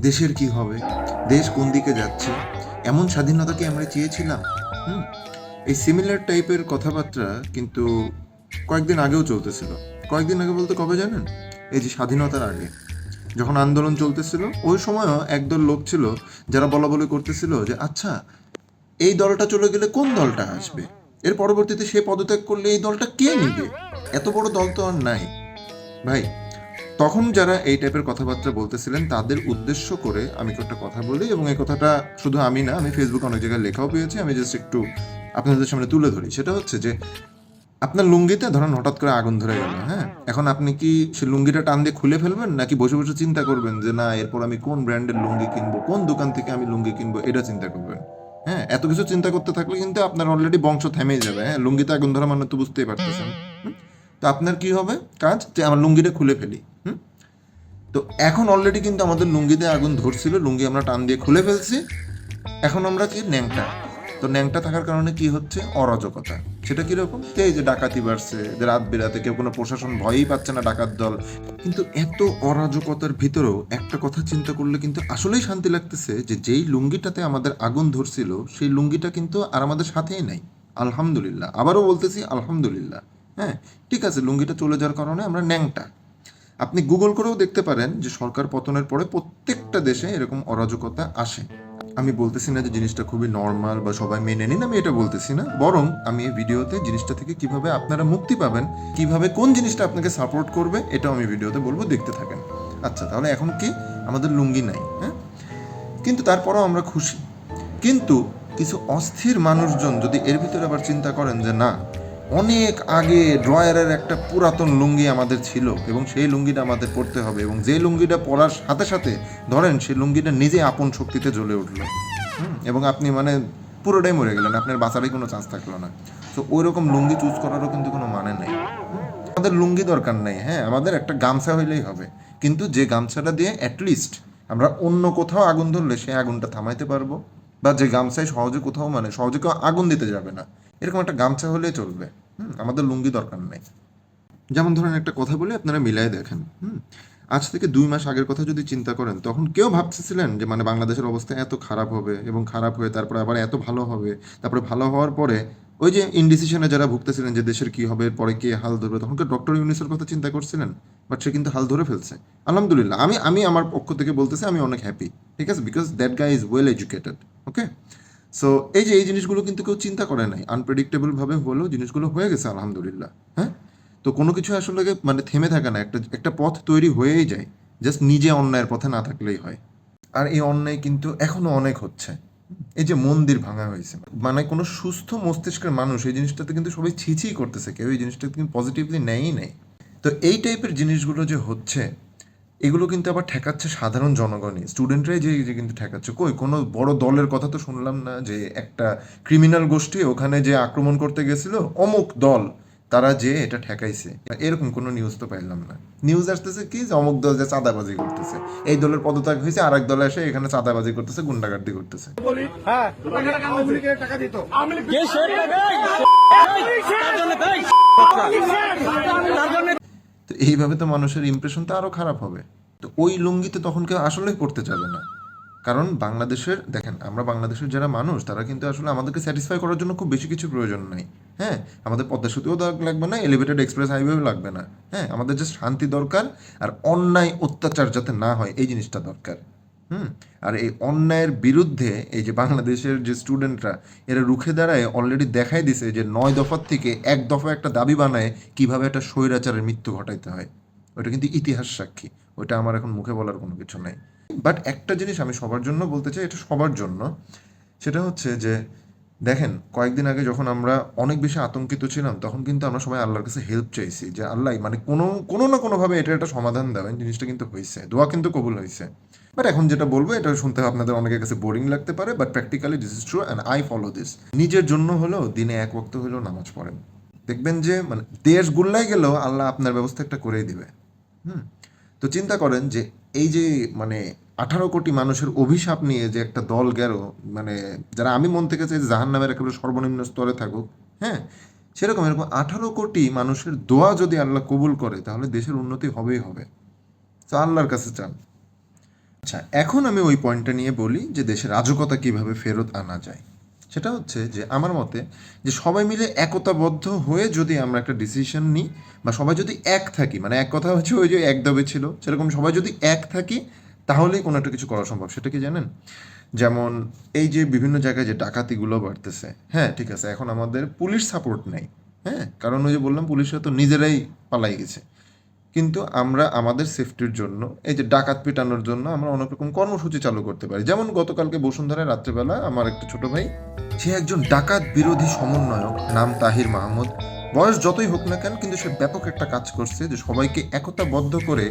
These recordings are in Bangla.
দেশের কি হবে? দেশ কোন দিকে যাচ্ছে? এমন স্বাধীনতা কি আমরা চেয়েছিলাম? হুম, এই সিমিলার টাইপের কথাবার্তা কিন্তু কয়েকদিন আগেও চলতেছিল। কয়েকদিন আগে বলতে কবে জানেন? এই যে স্বাধীনতার আগে। যখন আন্দোলন চলতেছিল, ওই সময়ও একদল লোক ছিল যারা বলা বলি করতেছিল যে আচ্ছা এই দলটা চলে গেলে কোন দলটা আসবে? এর পরবর্তীতে সে পদত্যাগ করলে এই দলটা কে নিবে? এত বড় দল তো আর নাই। ভাই তখন যারা এই টাইপের কথাবার্তা বলতেছিলেন, তাদের উদ্দেশ্য করে আমি একটা কথা বলি এবং এই কথাটা শুধু আমি না, আমি ফেসবুকে অনেক জায়গায় লেখাও পেয়েছি। আমি জাস্ট একটু আপনাদের সামনে তুলে ধরি। সেটা হচ্ছে যে, আপনার লুঙ্গিতে ধরেন হঠাৎ করে আগুন ধরে গেল হ্যাঁ? এখন আপনি কি সে লুঙ্গিটা টান দিয়ে খুলে ফেলবেন, নাকি বসে বসে চিন্তা করবেন যে, না, এরপর আমি কোন ব্র্যান্ডের লুঙ্গি কিনবো, কোন দোকান থেকে আমি লুঙ্গি কিনবো, এটা চিন্তা করবেন। হ্যাঁ এত কিছু চিন্তা করতে থাকলে কিন্তু আপনার অলরেডি বংশ থেমেই যাবে হ্যাঁ? লুঙ্গিতে আগুন ধরা মানে তো বুঝতেই পারতেছেন? তো আপনার কি হবে? কাজ যে, আমার লুঙ্গিটা খুলে ফেলি। তো এখন অলরেডি কিন্তু আমাদের লুঙ্গিতে আগুন ধরছিল, লুঙ্গি আমরা টান দিয়ে খুলে ফেলছি। এখন আমরা কি ন্যাংটা? তো ন্যাংটা থাকার কারণে কি হচ্ছে? অরাজকতা। সেটা কীরকম? এই যে ডাকাতি বাড়ছে, যে রাত বেরাতে কেউ কোনো প্রশাসন ভয়ই পাচ্ছে না ডাকাত দল। কিন্তু এত অরাজকতার ভিতরেও একটা কথা চিন্তা করলে কিন্তু আসলেই শান্তি লাগতেছে যে যেই লুঙ্গিটাতে আমাদের আগুন ধরছিল, সেই লুঙ্গিটা কিন্তু আর আমাদের সাথেই নাই। আলহামদুলিল্লাহ। আবারও বলতেছি আলহামদুলিল্লাহ। হ্যাঁ ঠিক আছে, লুঙ্গিটা চলে যাওয়ার কারণে আমরা ন্যাংটা। আপনি গুগল করেও দেখতে পারেন যে সরকার পতনের পরে প্রত্যেকটা দেশে এরকম অরাজকতা আসে। আমি বলতেছি না যে জিনিসটা খুবই নর্মাল বা সবাই মেনে নিন, আমি এটা বলতেছি না। বরং আমি এই ভিডিওতে জিনিসটা থেকে কীভাবে আপনারা মুক্তি পাবেন, কীভাবে কোন জিনিসটা আপনাকে সাপোর্ট করবে, এটাও আমি ভিডিওতে বলব, দেখতে থাকেন। আচ্ছা তাহলে এখন কি? আমাদের লুঙ্গি নাই হ্যাঁ? কিন্তু তারপরেও আমরা খুশি। কিন্তু কিছু অস্থির মানুষজন যদি এর ভিতরে আবার চিন্তা করেন যে না অনেক আগে ড্রয়ারের একটা পুরাতন লুঙ্গি আমাদের ছিল এবং সেই লুঙ্গিটা আমাদের পরতে হবে এবং যে লুঙ্গিটা পরার সাথে সাথে, ধরেন সেই লুঙ্গিটা নিজে আপন শক্তিতে জ্বলে উঠল এবং আপনি মানে পুরোটাই মরে গেলেন, আপনার বাঁচারই কোনো চান্স থাকল না। তো ওই রকম লুঙ্গি চুজ করারও কিন্তু কোনো মানে নেই আমাদের লুঙ্গি দরকার নেই হ্যাঁ আমাদের একটা গামছা হইলেই হবে, কিন্তু যে গামছাটা দিয়ে অ্যাটলিস্ট আমরা অন্য কোথাও আগুন ধরলে সেই আগুনটা থামাইতে পারব, বা যে গামছায় সহজে কোথাও মানে সহজে কেউ আগুন দিতে যাবে না, এরকম একটা গামছা হলেই চলবে। হুম, আমাদের লুঙ্গি দরকার নেই। যেমন ধরেন একটা কথা বলে, আপনারা মিলাই দেখেন। হুম, আজ থেকে দুই মাস আগের কথা যদি চিন্তা করেন, তখন কেউ ভাবতেছিলেন যে মানে বাংলাদেশের অবস্থা এত খারাপ হবে এবং খারাপ হয়ে তারপরে আবার এত ভালো হবে? তারপরে ভালো হওয়ার পরে ওই যে ইনডিসিশনে যারা ভুগতেছিলেন যে, দেশের কি হবে? পরে কে হাল ধরবে? তখন কি ডক্টর ইউনিসের কথা চিন্তা করছিলেন? বাট সে কিন্তু হাল ধরে ফেলছে। আলহামদুলিল্লাহ, আমি আমি আমার পক্ষ থেকে বলতেছি, আমি অনেক হ্যাপি ঠিক আছে? Because that guy is well educated okay so এই যে এই জিনিসগুলো কিন্তু কেউ চিন্তা করে নাই। আনপ্রেডিক্টেবল ভাবে হলেও জিনিসগুলো হয়ে গেছে, আলহামদুলিল্লাহ। হ্যাঁ? তো কোনো কিছু আসলে মানে থেমে থাকে না। একটা একটা পথ তৈরি হয়েই যায়। জাস্ট নিজে অন্যায়ের পথে না থাকলেই হয়। আর এই অন্যায় কিন্তু এখনও অনেক হচ্ছে। এই যে মন্দির ভাঙা হয়েছে। মানে কোনো সুস্থ মস্তিষ্কের মানুষ এই জিনিসটাতে কিন্তু সবাই ছিছি করতেছে। কেউ এই জিনিসটা কিন্তু পজিটিভলি নেয়ই নেই। তো এই টাইপের জিনিসগুলো যে হচ্ছে এগুলো কিন্তু আবার ঠেকাচ্ছে সাধারণ জনগণই। স্টুডেন্টরাই যে যে কিন্তু ঠেকাচ্ছে কই? কোনো বড় দলের কথা তো শুনলাম না যে একটা ক্রিমিনাল গোষ্ঠী ওখানে যে আক্রমণ করতে গেছিল অমুক দল তারা যে এটা ঠেকাইছে। এরকম কোনো নিউজ তো পাইলাম না। নিউজ আসতেছে কি যে অমুক দল যে চাঁদাবাজি করতেছে। এই দলের পদত্যাগ হয়েছে আর এক দলে এসে এখানে চাঁদাবাজি করতেছে গুন্ডাগার্দি করতেছে। হ্যাঁ টাকা তো এইভাবে তো মানুষের ইমপ্রেশন তো আরও খারাপ হবে। তো ওই লুঙ্গিতে তখন কেউ আসলেই করতে যাবে না। কারণ বাংলাদেশের, দেখেন, আমরা বাংলাদেশের যারা মানুষ, তারা কিন্তু আসলে আমাদেরকে স্যাটিসফাই করার জন্য খুব বেশি কিছু প্রয়োজন নাই। হ্যাঁ আমাদের পদ্মা সেতুও লাগবে না এলিভেটেড এক্সপ্রেস হাইওয়েও লাগবে না। হ্যাঁ আমাদের জাস্ট শান্তি দরকার আর অন্যায় অত্যাচার যাতে না হয়, এই জিনিসটা দরকার। হুম, আর এই অন্যায়ের বিরুদ্ধে এই যে বাংলাদেশের যে স্টুডেন্টরা, এরা রুখে দাঁড়ায় অলরেডি দেখাই দিছে যে নয় দফার থেকে এক দফা একটা দাবি বানায় কীভাবে একটা স্বৈরাচারের মৃত্যু ঘটাইতে হয়। ওটা কিন্তু ইতিহাস সাক্ষী ওটা আমার এখন মুখে বলার কোনো কিছু নাই। বাট একটা জিনিস আমি সবার জন্য বলতে চাই, এটা সবার জন্য, সেটা হচ্ছে যে দেখেন, কয়েকদিন আগে যখন আমরা অনেক বেশি আতঙ্কিত ছিলাম, তখন কিন্তু আমরা সবাই আল্লাহর কাছে হেল্প চাইছি যে, আল্লাহ মানে কোনো কোনো না কোনোভাবে এটা একটা সমাধান দেওয়া জিনিসটা কিন্তু হয়েছে দোয়া কিন্তু কবুল হয়েছে বাট এখন যেটা বলব, এটা শুনতে আপনাদের অনেকের কাছে বোরিং লাগতে পারে but practically this is true and I follow this নিজের জন্য হলেও দিনে এক ওয়াক্ত হলেও নামাজ পড়েন। দেখবেন যে মানে দেশ গুল্লাই গেলেও আল্লাহ আপনার ব্যবস্থা একটা করেই দিবে। হুম? তো চিন্তা করেন যে, এই যে মানে আঠারো কোটি মানুষের অভিশাপ নিয়ে যে একটা দল গেল মানে যারা আমি মন থেকে চাই জাহান নামের একেবারে সর্বনিম্ন স্তরে থাকুক হ্যাঁ সেরকম, এরকম আঠারো কোটি মানুষের দোয়া যদি আল্লাহ কবুল করে, তাহলে দেশের উন্নতি হবেই হবে। তো আল্লাহর কাছে চান। আচ্ছা এখন আমি ওই পয়েন্টটা নিয়ে বলি যে দেশের রাজকতা কীভাবে ফেরত আনা যায়। সেটা হচ্ছে যে আমার মতে যে সবাই মিলে একতাবদ্ধ হয়ে যদি আমরা একটা ডিসিশন নিই, বা সবাই যদি এক থাকি মানে এক কথা হচ্ছে ওই যে এক দবে ছিল, সেরকম সবাই যদি এক থাকি তাহলেই কোনো একটা কিছু করা সম্ভব। সেটা কি জানেন? যেমন এই যে বিভিন্ন জায়গায় যে ডাকাতিগুলো বাড়তেছে হ্যাঁ ঠিক আছে, এখন আমাদের পুলিশ সাপোর্ট নেই হ্যাঁ কারণ ওই যে বললাম পুলিশরা তো নিজেরাই পালাই গেছে। কিন্তু আমরা আমাদের সেফটির জন্য, এই যে ডাকাত পিটানোর জন্য আমরা অনেক রকম কর্মসূচি চালু করতে পারি। যেমন গতকালকে বসুন্ধরায় রাত্রেবেলা আমার একটা ছোট ভাই, সে একজন ডাকাত বিরোধী সমন্বয়ক নাম তাহির মাহমুদ। বয়স যতই হোক না কেন, কিন্তু সে ব্যাপক একটা কাজ করছে যে সবাইকে একতাবদ্ধ করে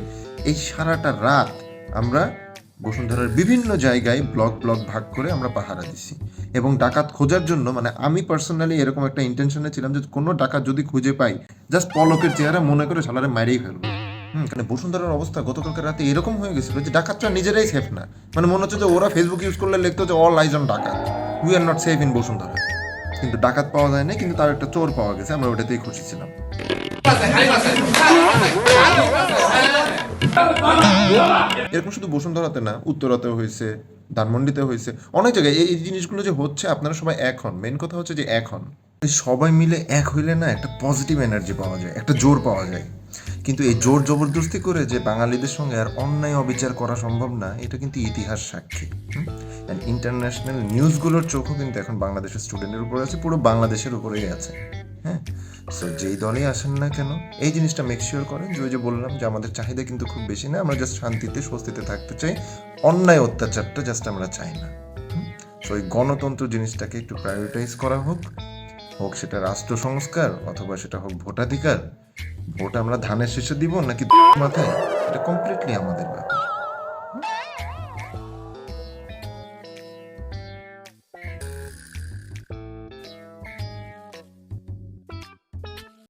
এই সারাটা রাত আমরা বসুন্ধরার বিভিন্ন জায়গায় ব্লক ব্লক ভাগ করে আমরা পাহারা দিছি। এবং ডাকাত খোঁজার জন্য মানে আমি পার্সোনালি এরকম একটা ইন্টেনশনে ছিলাম যে কোনো ডাকাত যদি খুঁজে পাই জাস্ট পলকের চেহারা মনে করে সালারে মাইরেই ফেলব। হুম কারণ বসুন্ধরার অবস্থা গতকালকে রাতে এরকম হয়ে গেছিল যে ডাকাতরা নিজেরাই সেফ না। মানে মনে হচ্ছে যে ওরা ফেসবুক ইউজ করলে লিখতো যে অল আইজ অন ডাকাত। We are not safe in Bashundhara. কিন্তু ডাকাত পাওয়া যায় কিন্তু তার একটা চোর পাওয়া গেছে, আমরা ওটাতেই খুশি ছিলাম। এরকম শুধু বসুন্ধরাতে না, উত্তরাতেও হয়েছে ধানমন্ডিতে হয়েছে, অনেক জায়গায়। এই জিনিসগুলো যে হচ্ছে, আপনারা সবাই এক হন। মেন কথা হচ্ছে যে এখন সবাই মিলে এক হইলে না একটা পজিটিভ এনার্জি পাওয়া যায়, একটা জোর পাওয়া যায়। কিন্তু এই জোর জবরদস্তি করে যে বাঙালিদের সঙ্গে আর অন্যায় অবিচার করা সম্ভব না, এটা কিন্তু ইতিহাস সাক্ষী। ইন্টারন্যাশনাল নিউজগুলোর চোখও কিন্তু এখন বাংলাদেশের স্টুডেন্টের উপরে আছে, পুরো বাংলাদেশের উপরেই আছে। হ্যাঁ? সো যেই দলেই আসেন না কেন, এই জিনিসটা মেক শিওর করেন। যে ওই যে বললাম যে আমাদের চাহিদা কিন্তু খুব বেশি না, আমরা জাস্ট শান্তিতে, স্বস্তিতে থাকতে চাই। অন্যায় অত্যাচারটা জাস্ট আমরা চাই না। সো এই গণতন্ত্র জিনিসটাকে একটু প্রায়োরিটাইজ করা হোক। হোক সেটা রাষ্ট্র সংস্কার, অথবা সেটা হোক ভোটাধিকার। ভোট আমরা ধানের শেষে দিব নাকি মাথায়? এটা কমপ্লিটলি আমাদের ব্যাপার।